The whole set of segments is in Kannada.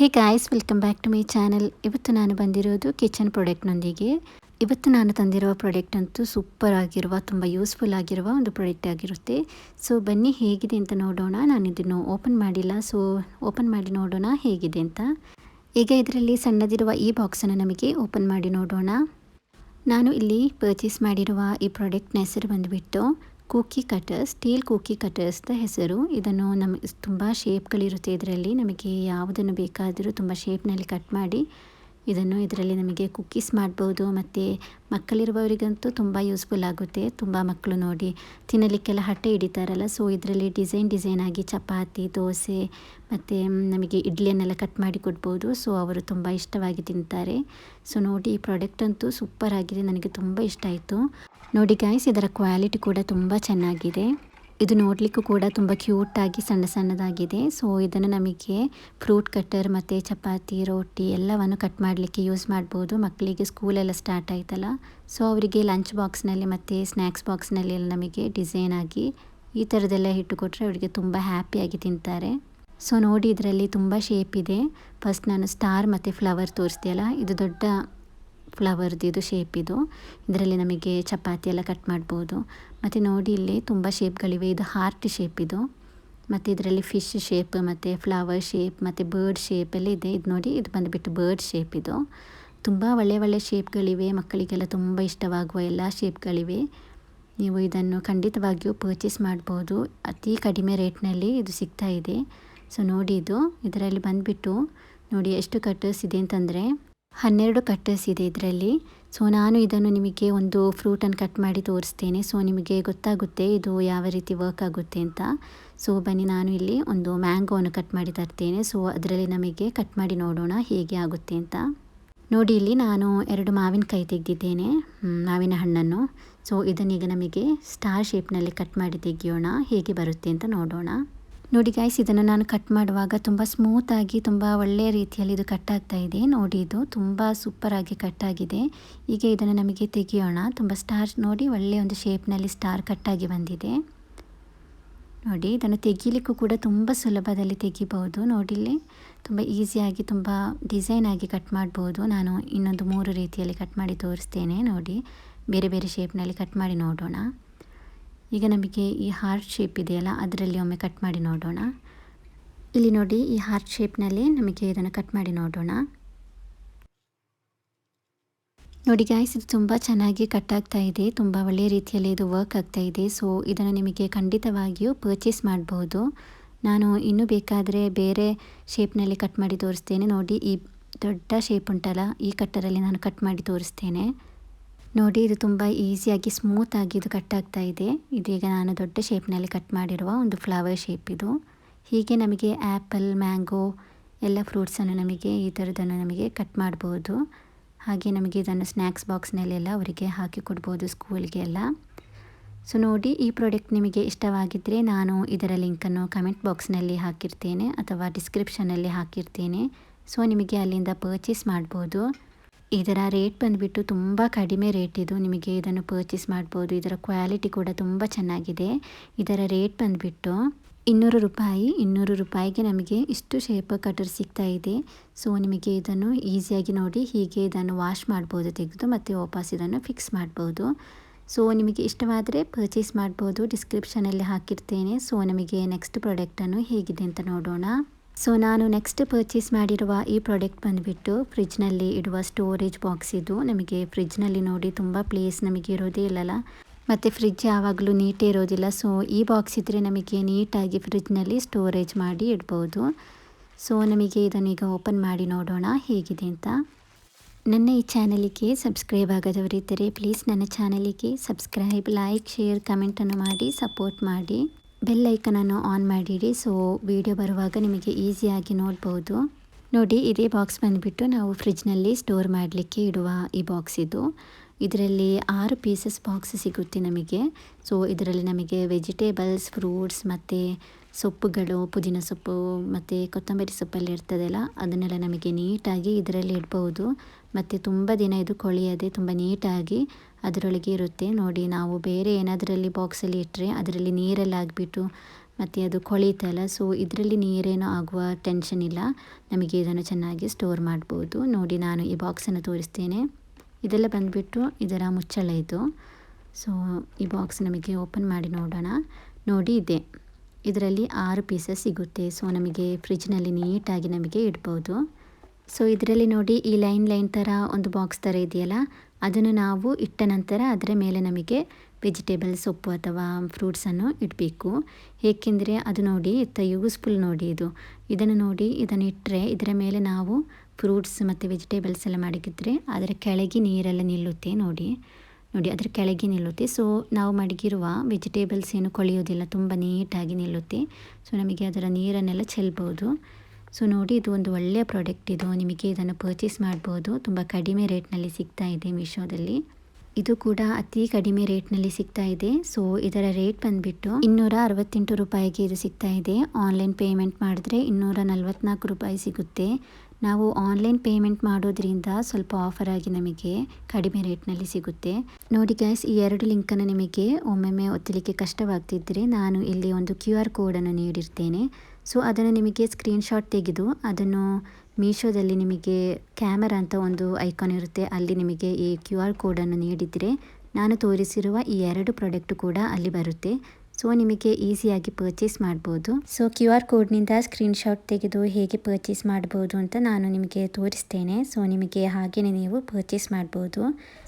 Hey guys welcome back to my channel ಇವತ್ತು ನಾನು ಬಂದಿರೋದು ಕಿಚನ್ ಪ್ರಾಡಕ್ಟ್ನೊಂದಿಗೆ ಇವತ್ತು ನಾನು ತಂದಿರುವ ಪ್ರಾಡಕ್ಟ್ ಅಂತೂ ಸೂಪರ್ ಆಗಿರುವ, ತುಂಬ ಯೂಸ್ಫುಲ್ ಆಗಿರುವ ಒಂದು ಪ್ರಾಡಕ್ಟ್ ಆಗಿರುತ್ತೆ. ಸೊ ಬನ್ನಿ ಹೇಗಿದೆ ಅಂತ ನೋಡೋಣ. ನಾನು ಇದನ್ನು ಓಪನ್ ಮಾಡಿಲ್ಲ. ಸೊ ಓಪನ್ ಮಾಡಿ ನೋಡೋಣ ಹೇಗಿದೆ ಅಂತ. ಈಗ ಇದರಲ್ಲಿ ಸಣ್ಣದಿರುವ ಈ ಬಾಕ್ಸನ್ನು ನಮಗೆ ಓಪನ್ ಮಾಡಿ ನೋಡೋಣ. ನಾನು ಇಲ್ಲಿ ಪರ್ಚೇಸ್ ಮಾಡಿರುವ ಈ ಪ್ರಾಡಕ್ಟ್ನ ಹೆಸರು ಬಂದುಬಿಟ್ಟು ಕುಕ್ಕಿ ಕಟರ್ಸ್ ಸ್ಟೀಲ್ ಕುಕ್ಕಿ ಕಟರ್ಸ್ದ ಹೆಸರು. ಇದನ್ನು ನಮಗೆ ತುಂಬ ಶೇಪ್ಗಳಿರುತ್ತೆ ಇದರಲ್ಲಿ. ನಮಗೆ ಯಾವುದನ್ನು ಬೇಕಾದರೂ ತುಂಬ ಶೇಪ್ನಲ್ಲಿ ಕಟ್ ಮಾಡಿ ಇದನ್ನು ಇದರಲ್ಲಿ ನಮಗೆ ಕುಕ್ಕೀಸ್ ಮಾಡ್ಬೋದು. ಮತ್ತು ಮಕ್ಕಳಿರುವವರಿಗಂತೂ ತುಂಬ ಯೂಸ್ಫುಲ್ ಆಗುತ್ತೆ. ತುಂಬ ಮಕ್ಕಳು ನೋಡಿ, ತಿನ್ನಲಿಕ್ಕೆಲ್ಲ ಹಟ್ಟೆ ಹಿಡಿತಾರಲ್ಲ. ಸೊ ಇದರಲ್ಲಿ ಡಿಸೈನ್ ಡಿಸೈನ್ ಆಗಿ ಚಪಾತಿ, ದೋಸೆ, ಮತ್ತು ನಮಗೆ ಇಡ್ಲಿಯನ್ನೆಲ್ಲ ಕಟ್ ಮಾಡಿ ಕೊಡ್ಬೋದು. ಸೊ ಅವರು ತುಂಬ ಇಷ್ಟವಾಗಿ ತಿಂತಾರೆ. ಸೊ ನೋಡಿ, ಈ ಪ್ರಾಡಕ್ಟ್ ಅಂತೂ ಸೂಪರ್ ಆಗಿದೆ. ನನಗೆ ತುಂಬ ಇಷ್ಟ ಆಯಿತು. ನೋಡಿ ಗೈಸ್ ಇದರ ಕ್ವಾಲಿಟಿ ಕೂಡ ತುಂಬ ಚೆನ್ನಾಗಿದೆ. ಇದು ನೋಡಲಿಕ್ಕೂ ಕೂಡ ತುಂಬ ಕ್ಯೂಟಾಗಿ ಸಣ್ಣ ಸಣ್ಣದಾಗಿದೆ. ಸೊ ಇದನ್ನು ನಮಗೆ ಫ್ರೂಟ್ ಕಟ್ಟರ್ ಮತ್ತು ಚಪಾತಿ, ರೋಟಿ ಎಲ್ಲವನ್ನು ಕಟ್ ಮಾಡಲಿಕ್ಕೆ ಯೂಸ್ ಮಾಡ್ಬೋದು. ಮಕ್ಕಳಿಗೆ ಸ್ಕೂಲೆಲ್ಲ ಸ್ಟಾರ್ಟ್ ಆಯ್ತಲ್ಲ. ಸೊ ಅವರಿಗೆ ಲಂಚ್ ಬಾಕ್ಸ್ನಲ್ಲಿ ಮತ್ತು ಸ್ನ್ಯಾಕ್ಸ್ ಬಾಕ್ಸ್ನಲ್ಲಿ ಎಲ್ಲ ನಮಗೆ ಡಿಸೈನ್ ಆಗಿ ಈ ಥರದ್ದೆಲ್ಲ ಹಿಟ್ಟು ಕೊಟ್ಟರೆ ಅವರಿಗೆ ತುಂಬ ಹ್ಯಾಪಿಯಾಗಿ ತಿಂತಾರೆ. ಸೊ ನೋಡಿ ಇದರಲ್ಲಿ ತುಂಬ ಶೇಪ್ ಇದೆ. ಫಸ್ಟ್ ನಾನು ಸ್ಟಾರ್ ಮತ್ತು ಫ್ಲವರ್ ತೋರಿಸ್ತೀಯಲ್ಲ ಇದು ದೊಡ್ಡ ಫ್ಲವರ್ದು ಇದು ಇದರಲ್ಲಿ ನಮಗೆ ಚಪಾತಿ ಎಲ್ಲ ಕಟ್ ಮಾಡ್ಬೋದು. ಮತ್ತು ನೋಡಿ ಇಲ್ಲಿ ತುಂಬ ಶೇಪ್ಗಳಿವೆ ಇದು ಹಾರ್ಟ್ ಇದು. ಮತ್ತು ಇದರಲ್ಲಿ ಫಿಶ್ ಶೇಪ್ ಮತ್ತು ಫ್ಲವರ್ ಶೇಪ್ ಮತ್ತು ಬರ್ಡ್ ಶೇಪ್ ಎಲ್ಲ ಇದೆ. ಇದು ನೋಡಿ, ಇದು ಬಂದುಬಿಟ್ಟು ಬರ್ಡ್ ಶೇಪ್ ಇದು. ತುಂಬ ಒಳ್ಳೆ ಒಳ್ಳೆ ಶೇಪ್ಗಳಿವೆ ಮಕ್ಕಳಿಗೆಲ್ಲ ತುಂಬ ಇಷ್ಟವಾಗುವ ಎಲ್ಲ ಶೇಪ್ಗಳಿವೆ ನೀವು ಇದನ್ನು ಖಂಡಿತವಾಗಿಯೂ ಪರ್ಚೇಸ್ ಮಾಡ್ಬೋದು. ಅತಿ ಕಡಿಮೆ ರೇಟ್ನಲ್ಲಿ ಇದು ಸಿಗ್ತಾ ಇದೆ. ಸೊ ನೋಡಿ ಇದು. ಇದರಲ್ಲಿ ಬಂದುಬಿಟ್ಟು ನೋಡಿ ಎಷ್ಟು ಕಟ್ಟರ್ಸ್ ಇದೆ ಅಂತಂದರೆ ಹನ್ನೆರಡು ಕಟ್ಟರ್ಸ್ ಇದೆ ಇದರಲ್ಲಿ. ಸೊ ನಾನು ಇದನ್ನು ನಿಮಗೆ ಒಂದು ಫ್ರೂಟನ್ನು ಕಟ್ ಮಾಡಿ ತೋರಿಸ್ತೇನೆ. ಸೊ ನಿಮಗೆ ಗೊತ್ತಾಗುತ್ತೆ ಇದು ಯಾವ ರೀತಿ ವರ್ಕ್ ಆಗುತ್ತೆ ಅಂತ. ಸೊ ಬನ್ನಿ, ನಾನು ಇಲ್ಲಿ ಒಂದು ಮ್ಯಾಂಗೋವನ್ನು ಕಟ್ ಮಾಡಿ ತರ್ತೇನೆ. ಸೊ ಅದರಲ್ಲಿ ನಮಗೆ ಕಟ್ ಮಾಡಿ ನೋಡೋಣ ಹೇಗೆ ಆಗುತ್ತೆ ಅಂತ. ನೋಡಿ, ಇಲ್ಲಿ ನಾನು ಎರಡು ಮಾವಿನಕಾಯಿ ತೆಗೆದಿದ್ದೇನೆ. ಮಾವಿನ ಹಣ್ಣನ್ನು. ಸೊ ಇದನ್ನೀಗ ನಮಗೆ ಸ್ಟಾರ್ ಶೇಪ್ನಲ್ಲಿ ಕಟ್ ಮಾಡಿ ತೆಗೆಯೋಣ. ಹೇಗೆ ಬರುತ್ತೆ ಅಂತ ನೋಡೋಣ. ನೋಡಿ ಗಾಯ್ಸ್ ಇದನ್ನು ನಾನು ಕಟ್ ಮಾಡುವಾಗ ತುಂಬ ಸ್ಮೂತಾಗಿ ತುಂಬ ಒಳ್ಳೆಯ ರೀತಿಯಲ್ಲಿ ಇದು ಕಟ್ ಆಗ್ತಾ ಇದೆ. ನೋಡಿ ಇದು ತುಂಬ ಸೂಪರಾಗಿ ಕಟ್ ಆಗಿದೆ. ಈಗ ಇದನ್ನು ನಮಗೆ ತೆಗೆಯೋಣ. ತುಂಬ ಸ್ಟಾರ್ ನೋಡಿ ಒಳ್ಳೆಯ ಒಂದು ಶೇಪ್ನಲ್ಲಿ ಸ್ಟಾರ್ ಕಟ್ಟಾಗಿ ಬಂದಿದೆ. ನೋಡಿ ಇದನ್ನು ತೆಗೀಲಿಕ್ಕೂ ಕೂಡ ತುಂಬ ಸುಲಭದಲ್ಲಿ ತೆಗಿಬೋದು ನೋಡಿಲ್ಲಿ ತುಂಬ ಈಸಿಯಾಗಿ ತುಂಬ ಡಿಸೈನ್ ಆಗಿ ಕಟ್ ಮಾಡ್ಬೋದು. ನಾನು ಇನ್ನೊಂದು ಮೂರು ರೀತಿಯಲ್ಲಿ ಕಟ್ ಮಾಡಿ ತೋರಿಸ್ತೇನೆ. ನೋಡಿ ಬೇರೆ ಬೇರೆ ಶೇಪ್ನಲ್ಲಿ ಕಟ್ ಮಾಡಿ ನೋಡೋಣ. ಈಗ ನಮಗೆ ಈ ಹಾರ್ಟ್ ಶೇಪ್ ಇದೆಯಲ್ಲ, ಅದರಲ್ಲಿ ಒಮ್ಮೆ ಕಟ್ ಮಾಡಿ ನೋಡೋಣ. ಇಲ್ಲಿ ನೋಡಿ, ಈ ಹಾರ್ಟ್ ಶೇಪ್ನಲ್ಲಿ ನಮಗೆ ಇದನ್ನು ಕಟ್ ಮಾಡಿ ನೋಡೋಣ. ನೋಡಿ ಗಾಯ್ಸ್ ಇದು ತುಂಬ ಚೆನ್ನಾಗಿ ಕಟ್ ಆಗ್ತಾ ಇದೆ. ತುಂಬ ಒಳ್ಳೆಯ ರೀತಿಯಲ್ಲಿ ಇದು ವರ್ಕ್ ಆಗ್ತಾ ಇದೆ. ಸೊ ಇದನ್ನು ನಿಮಗೆ ಖಂಡಿತವಾಗಿಯೂ ಪರ್ಚೇಸ್ ಮಾಡಬಹುದು ನಾನು ಇನ್ನೂ ಬೇಕಾದರೆ ಬೇರೆ ಶೇಪ್ನಲ್ಲಿ ಕಟ್ ಮಾಡಿ ತೋರಿಸ್ತೇನೆ. ನೋಡಿ, ಈ ದೊಡ್ಡ ಶೇಪ್ ಉಂಟಲ್ಲ, ಈ ಕಟ್ಟರಲ್ಲಿ ನಾನು ಕಟ್ ಮಾಡಿ ತೋರಿಸ್ತೇನೆ. ನೋಡಿ, ಇದು ತುಂಬ ಈಸಿಯಾಗಿ ಸ್ಮೂತಾಗಿ ಇದು ಕಟ್ ಆಗ್ತಾ ಇದೆ. ಇದೀಗ ನಾನು ದೊಡ್ಡ ಶೇಪ್ನಲ್ಲಿ ಕಟ್ ಮಾಡಿರುವ ಒಂದು ಫ್ಲವರ್ ಶೇಪ್ ಇದು. ಹೀಗೆ ನಮಗೆ ಆ್ಯಪಲ್ ಮ್ಯಾಂಗೋ ಎಲ್ಲ ಫ್ರೂಟ್ಸನ್ನು ನಮಗೆ ಈ ಥರದನ್ನು ನಮಗೆ ಕಟ್ ಮಾಡ್ಬೋದು. ಹಾಗೆ ನಮಗೆ ಇದನ್ನು ಸ್ನ್ಯಾಕ್ಸ್ ಬಾಕ್ಸ್ನಲ್ಲೆಲ್ಲ ಅವರಿಗೆ ಹಾಕಿ ಕೊಡ್ಬೋದು ಸ್ಕೂಲ್ಗೆ ಎಲ್ಲ. ಸೊ, ನೋಡಿ, ಈ ಪ್ರಾಡಕ್ಟ್ ನಿಮಗೆ ಇಷ್ಟವಾಗಿದ್ದರೆ ನಾನು ಇದರ ಲಿಂಕನ್ನು ಕಮೆಂಟ್ ಬಾಕ್ಸ್ನಲ್ಲಿ ಹಾಕಿರ್ತೇನೆ ಅಥವಾ ಡಿಸ್ಕ್ರಿಪ್ಷನಲ್ಲಿ ಹಾಕಿರ್ತೇನೆ. ಸೊ, ನಿಮಗೆ ಅಲ್ಲಿಂದ ಪರ್ಚೇಸ್ ಮಾಡ್ಬೋದು. ಇದರ ರೇಟ್ ಬಂದುಬಿಟ್ಟು ತುಂಬ ಕಡಿಮೆ ರೇಟ್ ಇದು. ನಿಮಗೆ ಇದನ್ನು ಪರ್ಚೇಸ್ ಮಾಡ್ಬೋದು. ಇದರ ಕ್ವಾಲಿಟಿ ಕೂಡ ತುಂಬ ಚೆನ್ನಾಗಿದೆ. ಇದರ ರೇಟ್ ಬಂದುಬಿಟ್ಟು ಇನ್ನೂರು ರೂಪಾಯಿ. ಇನ್ನೂರು ರೂಪಾಯಿಗೆ ನಮಗೆ ಇಷ್ಟು ಶೇಪ್ ಕಟರ್ ಸಿಗ್ತಾ ಇದೆ. ಸೊ ನಿಮಗೆ ಇದನ್ನು ಈಸಿಯಾಗಿ ನೋಡಿ ಹೀಗೆ ಇದನ್ನು ವಾಶ್ ಮಾಡ್ಬೋದು, ತೆಗೆದು ಮತ್ತು ವಾಪಸ್ ಇದನ್ನು ಫಿಕ್ಸ್ ಮಾಡ್ಬೋದು. ಸೊ ನಿಮಗೆ ಇಷ್ಟವಾದರೆ ಪರ್ಚೇಸ್ ಮಾಡ್ಬೋದು. ಡಿಸ್ಕ್ರಿಪ್ಷನಲ್ಲಿ ಹಾಕಿರ್ತೇನೆ. ಸೊ ನಮಗೆ ನೆಕ್ಸ್ಟ್ ಪ್ರಾಡಕ್ಟನ್ನು ಹೇಗಿದೆ ಅಂತ ನೋಡೋಣ. ಸೊ ನಾನು ನೆಕ್ಸ್ಟ್ ಪರ್ಚೇಸ್ ಮಾಡಿರುವ ಈ ಪ್ರಾಡಕ್ಟ್ ಬಂದುಬಿಟ್ಟು ಫ್ರಿಜ್ನಲ್ಲಿ ಇಡುವ ಸ್ಟೋರೇಜ್ ಬಾಕ್ಸ್ ಇದು. ನಮಗೆ ಫ್ರಿಜ್ನಲ್ಲಿ ನೋಡಿ ತುಂಬ ಪ್ಲೇಸ್ ನಮಗೆ ಇರೋದೇ ಇಲ್ಲಲ್ಲ. ಮತ್ತು ಫ್ರಿಜ್ ಯಾವಾಗಲೂ ನೀಟೇ ಇರೋದಿಲ್ಲ. ಸೊ ಈ ಬಾಕ್ಸ್ ಇದ್ದರೆ ನಮಗೆ ನೀಟಾಗಿ ಫ್ರಿಜ್ನಲ್ಲಿ ಸ್ಟೋರೇಜ್ ಮಾಡಿ ಇಡ್ಬೋದು. ಸೊ ನಮಗೆ ಇದನ್ನೀಗ ಓಪನ್ ಮಾಡಿ ನೋಡೋಣ ಹೇಗಿದೆ ಅಂತ. ನನ್ನ ಈ ಚಾನಲಿಗೆ ಸಬ್ಸ್ಕ್ರೈಬ್ ಆಗದವರಿದ್ದರೆ ಪ್ಲೀಸ್ ನನ್ನ ಚಾನಲಿಗೆ ಸಬ್ಸ್ಕ್ರೈಬ್ ಲೈಕ್ ಶೇರ್ ಕಮೆಂಟನ್ನು ಮಾಡಿ ಸಪೋರ್ಟ್ ಮಾಡಿ. ಬೆಲ್ ಐಕನನ್ನು ಆನ್ ಮಾಡಿಡಿ ಸೊ ವಿಡಿಯೋ ಬರುವಾಗ ನಿಮಗೆ ಈಸಿಯಾಗಿ ನೋಡ್ಬೋದು. ನೋಡಿ, ಇದೇ ಬಾಕ್ಸ್ ಬಂದುಬಿಟ್ಟು ನಾವು ಫ್ರಿಜ್ನಲ್ಲಿ ಸ್ಟೋರ್ ಮಾಡಲಿಕ್ಕೆ ಇಡುವ ಈ ಬಾಕ್ಸ್ ಇದು. ಇದರಲ್ಲಿ ಆರು ಪೀಸಸ್ ಬಾಕ್ಸ್ ಸಿಗುತ್ತೆ ನಮಗೆ. ಸೊ ಇದರಲ್ಲಿ ನಮಗೆ ವೆಜಿಟೇಬಲ್ಸ್ ಫ್ರೂಟ್ಸ್ ಮತ್ತು ಸೊಪ್ಪುಗಳು, ಪುದೀನ ಸೊಪ್ಪು ಮತ್ತು ಕೊತ್ತಂಬರಿ ಸೊಪ್ಪೆಲ್ಲ ಇರ್ತದಲ್ಲ, ಅದನ್ನೆಲ್ಲ ನಮಗೆ ನೀಟಾಗಿ ಇದರಲ್ಲಿ ಇಡ್ಬೋದು. ಮತ್ತು ತುಂಬ ದಿನ ಇದು ಕೊಳೆಯದೆ ತುಂಬ ನೀಟಾಗಿ ಅದರೊಳಗೆ ಇರುತ್ತೆ. ನೋಡಿ, ನಾವು ಬೇರೆ ಏನಾದರಲ್ಲಿ ಬಾಕ್ಸಲ್ಲಿ ಇಟ್ಟರೆ ಅದರಲ್ಲಿ ನೀರೆಲ್ಲ ಆಗಿಬಿಟ್ಟು ಮತ್ತು ಅದು ಕೊಳೀತಲ್ಲ ಸೊ ಇದರಲ್ಲಿ ನೀರೇನೋ ಆಗುವ ಟೆನ್ಷನ್ ಇಲ್ಲ. ನಮಗೆ ಇದನ್ನು ಚೆನ್ನಾಗಿ ಸ್ಟೋರ್ ಮಾಡ್ಬೋದು. ನೋಡಿ, ನಾನು ಈ ಬಾಕ್ಸನ್ನು ತೋರಿಸ್ತೇನೆ. ಇದೆಲ್ಲ ಬಂದುಬಿಟ್ಟು ಇದರ ಮುಚ್ಚಳ ಇದು. ಸೊ ಈ ಬಾಕ್ಸ್ ನಮಗೆ ಓಪನ್ ಮಾಡಿ ನೋಡೋಣ. ನೋಡಿ, ಇದೆ. ಇದರಲ್ಲಿ ಆರು ಪೀಸಸ್ ಸಿಗುತ್ತೆ. ಸೊ ನಮಗೆ ಫ್ರಿಜ್ನಲ್ಲಿ ನೀಟಾಗಿ ನಮಗೆ ಇಡ್ಬೋದು. ಸೊ ಇದರಲ್ಲಿ ನೋಡಿ, ಈ ಲೈನ್ ಲೈನ್ ಥರ ಒಂದು ಬಾಕ್ಸ್ ಥರ ಇದೆಯಲ್ಲ ಅದನ್ನು ನಾವು ಇಟ್ಟ ನಂತರ ಅದರ ಮೇಲೆ ನಮಗೆ ವೆಜಿಟೇಬಲ್ ಸೊಪ್ಪು ಅಥವಾ ಫ್ರೂಟ್ಸನ್ನು ಇಡಬೇಕು. ಏಕೆಂದರೆ ಅದು ನೋಡಿ ಇತ್ತ ಯೂಸ್ಫುಲ್ ನೋಡಿ ಇದು. ಇದನ್ನು ನೋಡಿ ಇದನ್ನು ಇಟ್ಟರೆ ಇದರ ಮೇಲೆ ನಾವು ಫ್ರೂಟ್ಸ್ ಮತ್ತು ವೆಜಿಟೇಬಲ್ಸ್ ಎಲ್ಲ ಮಡಗಿದ್ರೆ ಅದರ ಕೆಳಗೆ ನೀರೆಲ್ಲ ನಿಲ್ಲುತ್ತೆ ನೋಡಿ. ನೋಡಿ ಅದರ ಕೆಳಗೆ ನಿಲ್ಲುತ್ತೆ. ಸೊ ನಾವು ಮಡಗಿರುವ ವೆಜಿಟೇಬಲ್ಸ್ ಏನು ಕೊಳೆಯೋದಿಲ್ಲ ತುಂಬ ನೀಟಾಗಿ ನಿಲ್ಲುತ್ತೆ. ಸೊ ನಮಗೆ ಅದರ ನೀರನ್ನೆಲ್ಲ ಚೆಲ್ಬೋದು. ಸೊ ನೋಡಿ, ಇದು ಒಂದು ಒಳ್ಳೆಯ ಪ್ರಾಡಕ್ಟ್ ಇದು. ನಿಮಗೆ ಇದನ್ನು ಪರ್ಚೇಸ್ ಮಾಡ್ಬೋದು. ತುಂಬ ಕಡಿಮೆ ರೇಟ್ನಲ್ಲಿ ಸಿಗ್ತಾ ಇದೆ ಮೀಶೋದಲ್ಲಿ ಇದು ಕೂಡ ಅತಿ ಕಡಿಮೆ ರೇಟ್ನಲ್ಲಿ ಸಿಗ್ತಾ ಇದೆ. ಸೊ ಇದರ ರೇಟ್ ಬಂದುಬಿಟ್ಟು ಇನ್ನೂರ ಅರವತ್ತೆಂಟು ರೂಪಾಯಿಗೆ ಇದು ಸಿಗ್ತಾ ಇದೆ. ಆನ್ಲೈನ್ ಪೇಮೆಂಟ್ ಮಾಡಿದ್ರೆ ಇನ್ನೂರ ನಲ್ವತ್ನಾಲ್ಕು ರೂಪಾಯಿ ಸಿಗುತ್ತೆ. ನಾವು ಆನ್ಲೈನ್ ಪೇಮೆಂಟ್ ಮಾಡೋದ್ರಿಂದ ಸ್ವಲ್ಪ ಆಫರ್ ಆಗಿ ನಮಗೆ ಕಡಿಮೆ ರೇಟ್ನಲ್ಲಿ ಸಿಗುತ್ತೆ. ನೋಡಿ ಗ್ಯಾಸ್ ಈ ಎರಡು ಲಿಂಕನ್ನು ನಿಮಗೆ ಒಮ್ಮೊಮ್ಮೆ ಒತ್ತಲಿಕ್ಕೆ ಕಷ್ಟವಾಗ್ತಿದ್ದರೆ ನಾನು ಇಲ್ಲಿ ಒಂದು ಕ್ಯೂ ಆರ್ ಕೋಡನ್ನು ನೀಡಿರ್ತೇನೆ. ಸೊ ಅದನ್ನು ನಿಮಗೆ ಸ್ಕ್ರೀನ್ಶಾಟ್ ತೆಗೆದು ಅದನ್ನು ಮೀಶೋದಲ್ಲಿ ನಿಮಗೆ ಕ್ಯಾಮರಾ ಅಂತ ಒಂದು ಐಕಾನ್ ಇರುತ್ತೆ. ಅಲ್ಲಿ ನಿಮಗೆ ಈ ಕ್ಯೂ ಆರ್ ಕೋಡನ್ನು ನೀಡಿದರೆ ನಾನು ತೋರಿಸಿರುವ ಈ ಎರಡು ಪ್ರಾಡಕ್ಟ್ ಕೂಡ ಅಲ್ಲಿ ಬರುತ್ತೆ. ಸೊ ನಿಮಗೆ ಈಸಿಯಾಗಿ ಪರ್ಚೇಸ್ ಮಾಡ್ಬೋದು. ಸೊ ಕ್ಯೂ ಆರ್ ಕೋಡ್ನಿಂದ ಸ್ಕ್ರೀನ್ಶಾಟ್ ತೆಗೆದು ಹೇಗೆ ಪರ್ಚೇಸ್ ಮಾಡ್ಬೋದು ಅಂತ ನಾನು ನಿಮಗೆ ತೋರಿಸ್ತೇನೆ. ಸೊ ನಿಮಗೆ ಹಾಗೆಯೇ ನೀವು ಪರ್ಚೇಸ್ ಮಾಡ್ಬೋದು.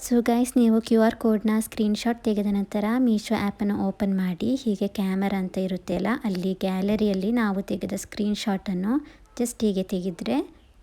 ಸೊ ಗೈಸ್, ನೀವು ಕ್ಯೂ ಆರ್ ಕೋಡ್ನ ಸ್ಕ್ರೀನ್ಶಾಟ್ ತೆಗೆದ ನಂತರ ಮೀಶೋ ಆ್ಯಪನ್ನು ಓಪನ್ ಮಾಡಿ. ಹೀಗೆ ಕ್ಯಾಮರಾ ಅಂತ ಇರುತ್ತೆ ಅಲ್ಲ ಅಲ್ಲಿ ಗ್ಯಾಲರಿಯಲ್ಲಿ ನಾವು ತೆಗೆದ ಸ್ಕ್ರೀನ್ಶಾಟನ್ನು ಜಸ್ಟ್ ಹೀಗೆ ತೆಗೆದರೆ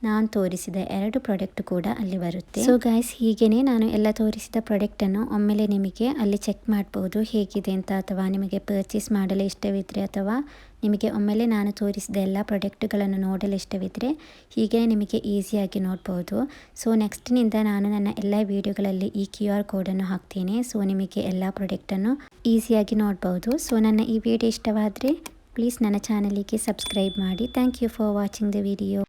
ನಾನು ತೋರಿಸಿದ ಎರಡು ಪ್ರಾಡಕ್ಟ್ ಕೂಡ ಅಲ್ಲಿ ಬರುತ್ತೆ. ಸೊ ಗೈಸ್ ಹೀಗೇನೆ ನಾನು ಎಲ್ಲ ತೋರಿಸಿದ ಪ್ರಾಡಕ್ಟನ್ನು ಒಮ್ಮೆಲೆ ನಿಮಗೆ ಅಲ್ಲಿ ಚೆಕ್ ಮಾಡ್ಬೋದು ಹೇಗಿದೆ ಅಂತ ಅಥವಾ ನಿಮಗೆ ಪರ್ಚೇಸ್ ಮಾಡಲು ಇಷ್ಟವಿದ್ದರೆ ಅಥವಾ ನಿಮಗೆ ಒಮ್ಮೆಲೆ ನಾನು ತೋರಿಸಿದ ಎಲ್ಲ ಪ್ರಾಡಕ್ಟ್ಗಳನ್ನು ನೋಡಲು ಇಷ್ಟವಿದ್ದರೆ ಹೀಗೆ ನಿಮಗೆ ಈಸಿಯಾಗಿ ನೋಡ್ಬೋದು. ಸೊ ನೆಕ್ಸ್ಟ್ನಿಂದ ನಾನು ನನ್ನ ಎಲ್ಲ ವೀಡಿಯೋಗಳಲ್ಲಿ ಈ ಕ್ಯೂ ಆರ್ ಕೋಡನ್ನು ಹಾಕ್ತೀನಿ. ಸೊ ನಿಮಗೆ ಎಲ್ಲ ಪ್ರಾಡಕ್ಟನ್ನು ಈಸಿಯಾಗಿ ನೋಡ್ಬೋದು. ಸೊ ನನ್ನ ಈ ವಿಡಿಯೋ ಇಷ್ಟವಾದರೆ ಪ್ಲೀಸ್ ನನ್ನ ಚಾನಲಿಗೆ ಸಬ್ಸ್ಕ್ರೈಬ್ ಮಾಡಿ. Thank you for watching the video